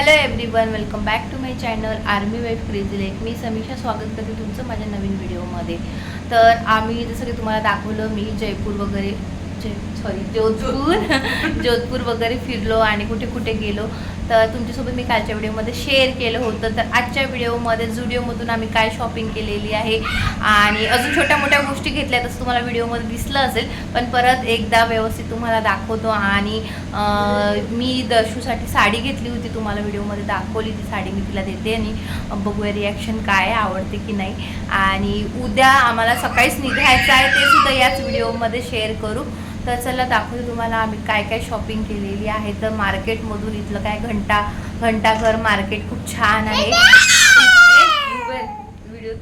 Hello everyone welcome back to my channel army wife crazy लेक मी समीक्षा स्वागत करते तुमचं माझ्या नवीन व्हिडिओमध्ये तर आम्ही जसं की तुम्हाला दाखवलं मी जयपूर वगैरे जय सॉरी जोधपूर. जोधपूर वगैरे फिरलो आणि कुठे कुठे गेलो. तर तुमच्यासोबत मी कालच्या व्हिडिओमध्ये शेअर केलं होतं. तर आजच्या व्हिडिओमध्ये जुडिओमधून आम्ही काय शॉपिंग केलेली आहे आणि अजून छोट्या मोठ्या गोष्टी घेतल्या तसं तुम्हाला व्हिडिओमध्ये दिसलं असेल पण परत एकदा व्यवस्थित तुम्हाला दाखवतो आणि मी दर्शूसाठी साडी घेतली होती तुम्हाला व्हिडिओमध्ये दाखवली ती साडी मी तिला देते आणि बघूया रिॲक्शन काय आहे, आवडते की नाही. आणि उद्या आम्हाला सकाळीच निघायचं आहे ते सुद्धा याच व्हिडिओमध्ये शेअर करू. तर चला दाखवते तुम्हाला आम्ही काय काय शॉपिंग केलेली आहे. तर मार्केटमधून इथलं काय घंटा घंटाघर मार्केट खूप छान आहे. व्हिडिओ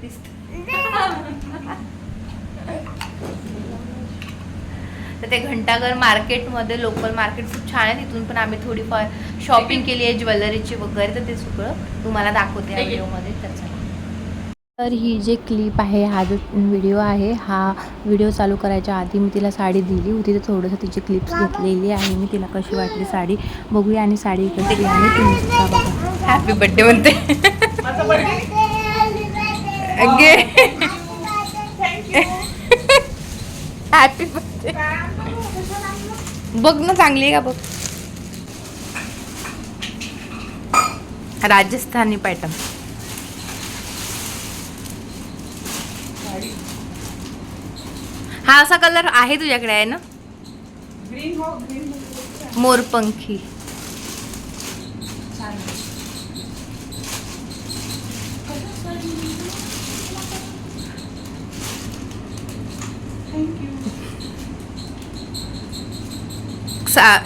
तर ते घंटाघर मार्केटमध्ये लोकल मार्केट खूप छान आहे. तिथून पण आम्ही थोडीफार शॉपिंग केली आहे ज्वेलरीची वगैरे तर ते सगळं तुम्हाला दाखवते व्हिडिओमध्ये तर चला. तर ही जे क्लिप आहे हा जो व्हिडिओ आहे हा व्हिडिओ चालू करायच्या आधी मी तिला साडी दिली होती. तर थोडंसं तिची क्लिप्स घेतलेली आहे. मी तिला कशी वाटली साडी बघूया आणि साडी कशी आणि तुम्ही सुद्धा बघा. हॅपी बड्डे म्हणते. हॅपी बर्थडे बघ ना चांगली आहे का बघ? राजस्थानी पॅटर्न हा असा कलर आहे तुझ्याकडे आहे ना? ग्रीन हो ग्रीन मोरपंखी.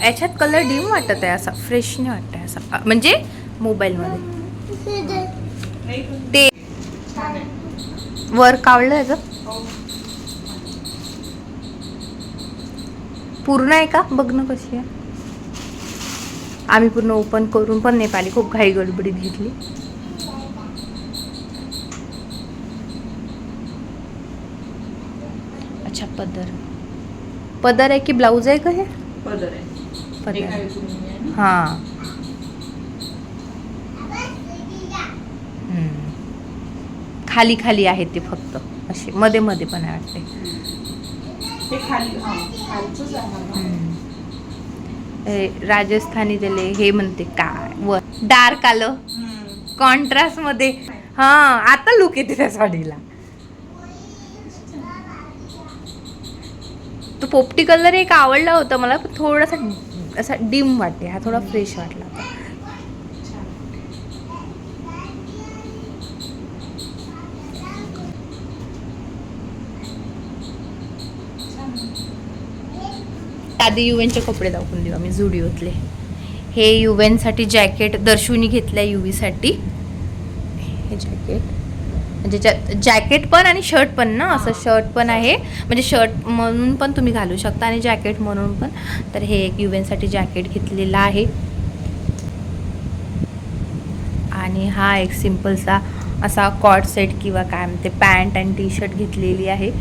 याच्यात कलर डिम वाटत आहे असा फ्रेश नाही वाटत आहे असा. म्हणजे मोबाईलमध्ये. ते वर कावलं ग. हो पूर्ण आहे का? बघ ना कशी आहे. आम्ही पूर्ण ओपन करून पण नाही पाहिली खूप घाई गडबडीत घेतली. अच्छा पदर. पदर आहे की ब्लाऊज आहे का हे? पदर आहे. पदर. हां. खाली खाली आहे ते फक्त. असे मध्ये मध्ये पण आहे वाटते. राजस्थानी दिले हे म्हणते काय वर डार्क आलं. कॉन्ट्रास्टमध्ये. हा आता लुक येते त्या साडीला. तो पोपटी कलर एक आवडला होता मला पण थोडासा असा डिम वाटते. हा थोडा फ्रेश वाटला होता. आधी युवेनचे कपडे दाखवून देऊ आम्ही जुडिओतले हे युवेनसाठी जॅकेट दर्शुनी घेतलंय युवीसाठी. हे जॅकेट. म्हणजे ज्या जॅकेट पण आणि शर्ट पण ना असं शर्ट पण आहे. म्हणजे शर्ट म्हणून पण तुम्ही घालू शकता आणि जॅकेट म्हणून पण. तर हे एक युवेनसाठी जॅकेट घेतलेला आहे. आणि हा एक सिम्पलसा असा कॉट सेट किंवा काय म्हणते पॅन्ट आणि टी शर्ट घेतलेली आहे.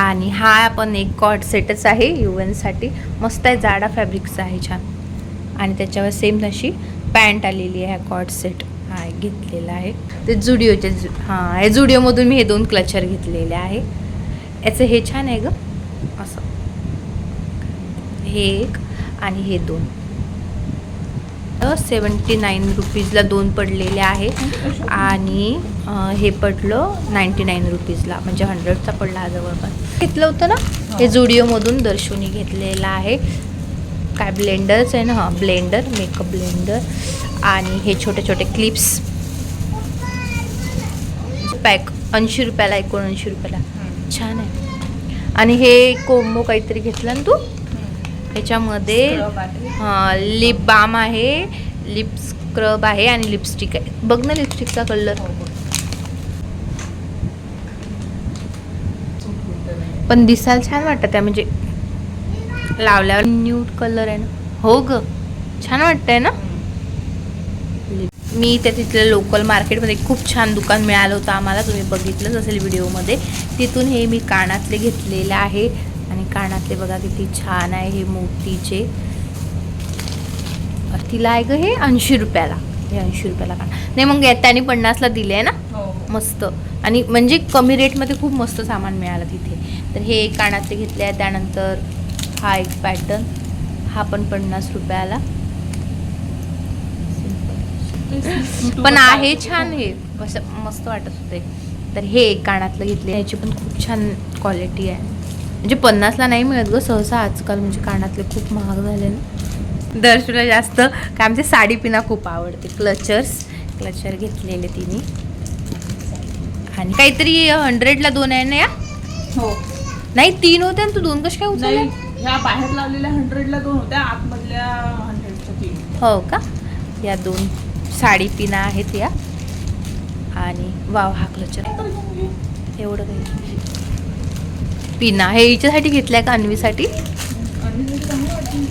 आणि हा पण एक कॉट सेटच आहे युवनसाठी मस्त आहे जाडा फॅब्रिकचा आहे छान. आणि त्याच्यावर सेम तशी पॅन्ट आलेली आहे कॉट सेट. हा घेतलेला आहे. ते जुडिओचे जु हां या जुडिओमधून मी हे दोन क्लचर घेतलेले आहे. याचं हे छान आहे ग. असं. हे एक आणि हे दोन. सेवन्टी नाईन रुपीजला दोन पडलेले आहे. आणि हे पडलं नाईन्टी नाईन रुपीजला म्हणजे हंड्रेडचा पडला हा जवळपास. घेतलं होतं ना? हे जुडिओमधून दर्शुनी घेतलेलं आहे. काय ब्लेंडरच आहे ना? हां ब्लेंडर मेकअप ब्लेंडर. आणि हे छोटे छोटे क्लिप्स. पॅक ऐंशी रुपयाला एकोणऐंशी रुपयाला. छान आहे. आणि हे कोंबो काहीतरी घेतलं ना तू. ह्याच्यामध्ये. हा लिप बाम आहे लिप स्क्रब आहे आणि लिपस्टिक आहे बघ ना लिपस्टिकचा कलर हो. पण दिसायला छान वाटत आहे म्हणजे लावल्यावर न्यूड कलर आहे ना हो ग छान वाटतंय ना. मी त्या तिथल्या लोकल मार्केटमध्ये खूप छान दुकान मिळालं होतं आम्हाला तुम्ही बघितलंच असेल व्हिडिओमध्ये तिथून हे मी कानातले घेतलेले आहे कानातले बघा किती छान आहे हे मोतीचे तिला आहे ग हे ऐंशी रुपयाला. हे ऐंशी रुपयाला कान. नाही मग त्याने पन्नासला दिले आहे ना? हो हो. मस्त. आणि म्हणजे कमी रेटमध्ये खूप मस्त सामान मिळालं तिथे. तर हे एक कानातले घेतले आहे त्यानंतर हा एक पॅटर्न. हा पण पन्नास रुपयाला. पण आहे छान हे. मस्त वाटत होते. तर हे एक कानातलं घेतले. याची पण खूप छान क्वालिटी आहे. म्हणजे पन्नासला नाही मिळत ग सहसा आजकाल म्हणजे कानातले खूप महाग झाले ना. दर्शूला जास्त काय म्हणते साडी पिना खूप आवडते. क्लचर्स क्लचर घेतलेले तिने. आणि काहीतरी हंड्रेडला दोन आहे ना या? हो. नाही तीन होते ना तू? दोन कशा काय नाही उचलले? ह्या बाहेर लावलेल्या हंड्रेडला दोन होत्या आतमधल्या हंड्रेडच्या तीन. हो का? या दोन साडी पिना आहेत या. आणि वाव हा क्लचर. एवढं काही पिना हे हिच्यासाठी घेतलंय का अन्वीसाठी?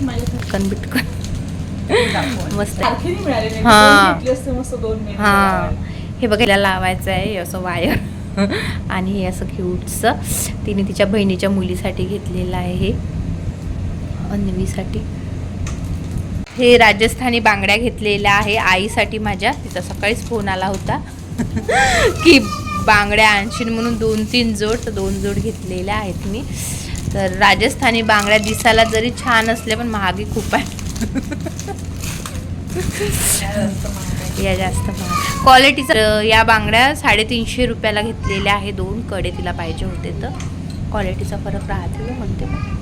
माझ्यासाठी. बिटकन. मस्त आहे. हा. हां. हे बघायला लावायचं आहे असं वायर. आणि हे असं क्यूटचं तिने तिच्या बहिणीच्या मुलीसाठी घेतलेलं आहे हे. अन्वीसाठी. हे राजस्थानी बांगड्या घेतलेल्या आहे. आईसाठी माझ्या. तिचा सकाळीच फोन आला होता. की बांगड्या आणशील म्हणून दोन तीन जोड तर दोन जोड घेतलेल्या आहेत मी. तर राजस्थानी बांगड्या दिसायला जरी छान असल्या पण महागी खूप आहे या जास्त महाग. क्वालिटीचं या बांगड्या साडेतीनशे रुपयाला घेतलेल्या आहे. दोन कडे तिला पाहिजे होते तर. क्वालिटीचा फरक राहते म्हणते मग.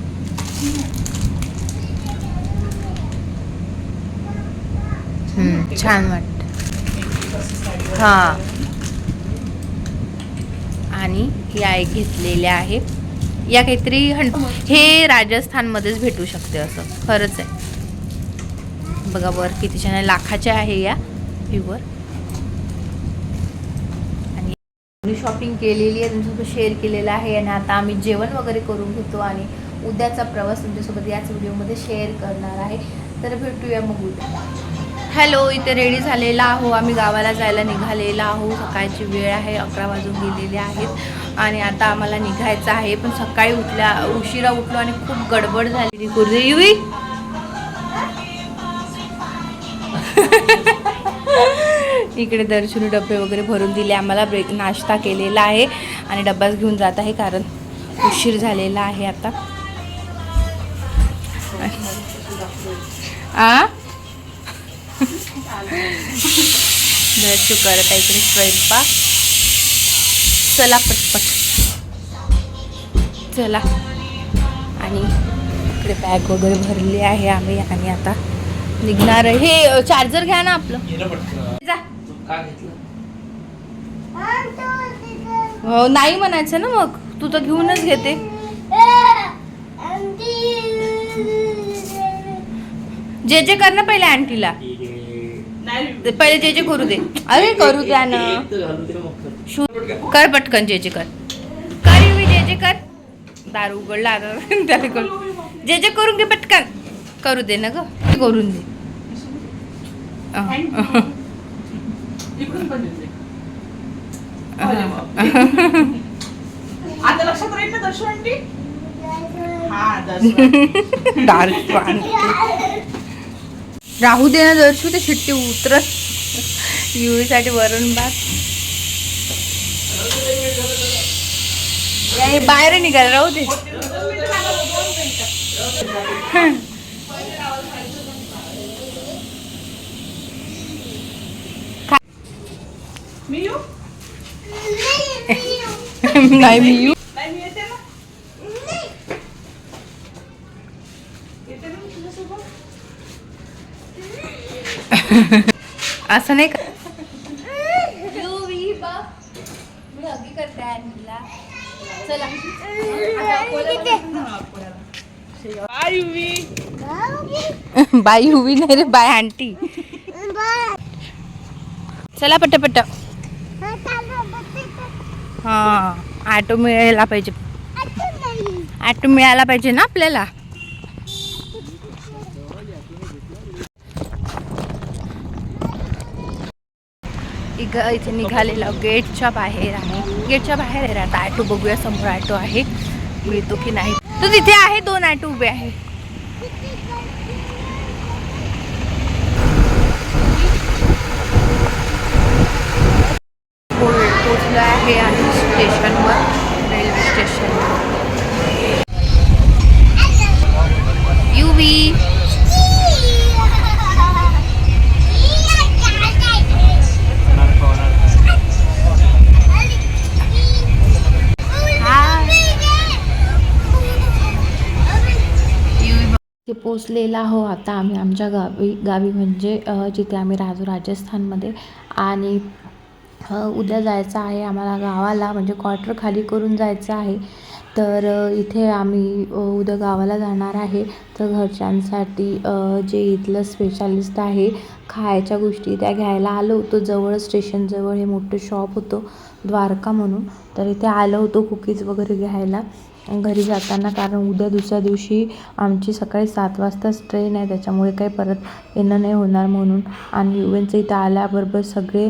छान वाटतं. हां. आणि या एक घेतलेल्या आहे या काहीतरी हंड हे राजस्थानमध्येच भेटू शकते असं. खरंच आहे. बघा वर किती छान लाखाच्या आहे या व्ह्यूवर आणि मी शॉपिंग केलेली आहे. तुमच्यासोबत शेअर केलेलं आहे. आणि आता आम्ही जेवण वगैरे करून घेतो आणि उद्याचा प्रवास तुमच्यासोबत याच व्हिडिओमध्ये शेअर करणार आहे. तर भेटूया मग उद्या. हॅलो इथे रेडी झालेला आहो. आम्ही गावाला जायला निघालेला आहो. सकाळची वेळ आहे अकरा वाजून गेलेले आहेत. आणि आता आम्हाला निघायचं आहे. पण सकाळी उठल्या उशिरा उठलो आणि खूप गडबड झालेली कुर्दे युई इकडे दर्शनी डबे वगैरे भरून दिले. आम्हाला ब्रेक नाश्ता केलेला आहे. आणि डब्बाच घेऊन जात आहे कारण उशीर झालेला आहे आता. आ? दर्शू करत आहे इकडे स्वयंपाक. चला पटपट. चला. आणि इकडे बॅग वगैरे भरली आहे आम्ही आणि आता निघणार हे चार्जर घ्या ना आपलं. जा. हो नाही म्हणायचं ना मग. तू तर घेऊनच घेते. जे जे कर ना पहिले आंटीला. पहिले जे जे करू दे. अरे करू द्या ना. कर पटकन जे जे कर. कर युवी जे जे कर. दारू उघडला आता. त्याला जे जे करून घे पटकन. करू दे ना ग. करून दे. आता लक्षात राहील ना दर्शू आंटी हा दर्शू डार्क राहू दे ना दर्शू ते शिट्टी उतरत. युवीसाठी वरण भात. बाहेर निघाल राहू दे. नाही मी येते ना येते ना मी तुझ्यासोबत असं नाही का? बाई उभी नाही रे बाय आंटी. चला पटापट. हा ऑटो मिळायला पाहिजे. ऑटो मिळायला पाहिजे ना आपल्याला? ग इथे निघालेला गेटच्या बाहेर आहे. गेटच्या बाहेर आहे. आता ॲटो बघूया. समोर ॲटो आहे. मिळतो की नाही? तो तिथे आहे. दोन ॲटो उभे आहे आहे स्टेशनवर रेल्वे स्टेशन युवी ते पोचलेला हो आता आम्ही आमच्या गावी गावी म्हणजे जिथे आम्ही राहतो राजस्थानमध्ये. आणि उद्या जायचं आहे आम्हाला गावाला म्हणजे क्वार्टर खाली करून जायचं आहे. तर इथे आम्ही उद्या गावाला जाणार आहे. तर घरच्यांसाठी जे इथलं स्पेशालिस्ट आहे खायच्या गोष्टी त्या घ्यायला आलो होतो. जवळ स्टेशनजवळ हे मोठं शॉप होतं द्वारका म्हणून. तर इथे आलो होतो कुकीज वगैरे घ्यायला. घरी जाताना कारण उद्या दुसऱ्या दिवशी आमची सकाळी सात वाजताच ट्रेन आहे त्याच्यामुळे काही परत येणं नाही होणार म्हणून. आणि युएनचं इथं आल्याबरोबर सगळे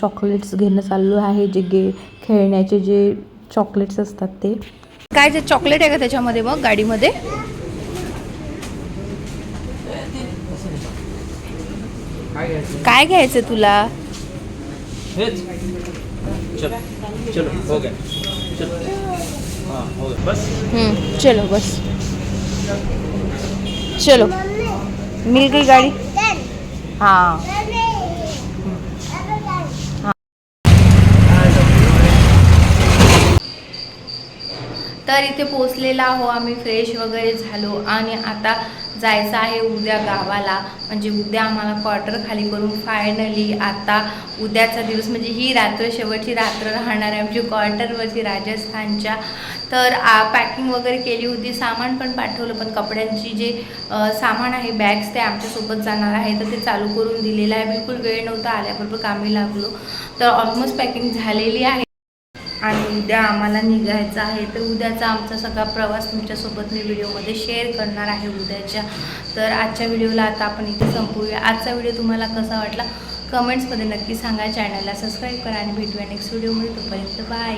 चॉकलेट्स घेणं चालू आहे जे गे खेळण्याचे जे चॉकलेट्स असतात ते. काय ते चॉकलेट आहे का त्याच्यामध्ये मग गाडीमध्ये? काय घ्यायचं तुला? चलो चलो हो गया चलो. हम्म, चलो बस. चलो. मिल गई गाड़ी? हाँ. तर इथे पोचलेला आहो आम्ही फ्रेश वगैरे झालो आणि आता जायचं आहे उद्या गावाला. म्हणजे उद्या आम्हाला क्वार्टर खाली करून फायनली आता उद्याचा दिवस म्हणजे ही रात्र शेवटची रात्र राहणार आहे. आमची क्वार्टरवरची राजस्थानच्या तर पॅकिंग वगैरे केली होती सामान पण पाठवलं पण कपड्यांची जे सामान आहे बॅग्स ते आमच्यासोबत जाणार आहे तर ते चालू करून दिलेलं आहे. बिलकुल वेळ नव्हता आल्याबरोबर कामी लागलो. तर ऑलमोस्ट पॅकिंग झालेली आहे. आणि उद्या आम्हाला निघायचं आहे. तर उद्याचा आमचा सगळा प्रवास तुमच्यासोबत मी व्हिडिओमध्ये शेअर करणार आहे उद्याच्या. तर आजच्या व्हिडिओला आता आपण इथे संपूया. आजचा व्हिडिओ तुम्हाला कसा वाटला? कमेंट्समध्ये नक्की सांगा. चॅनलला सबस्क्राईब करा आणि भेटूया नेक्स्ट व्हिडिओमध्ये तोपर्यंत बाय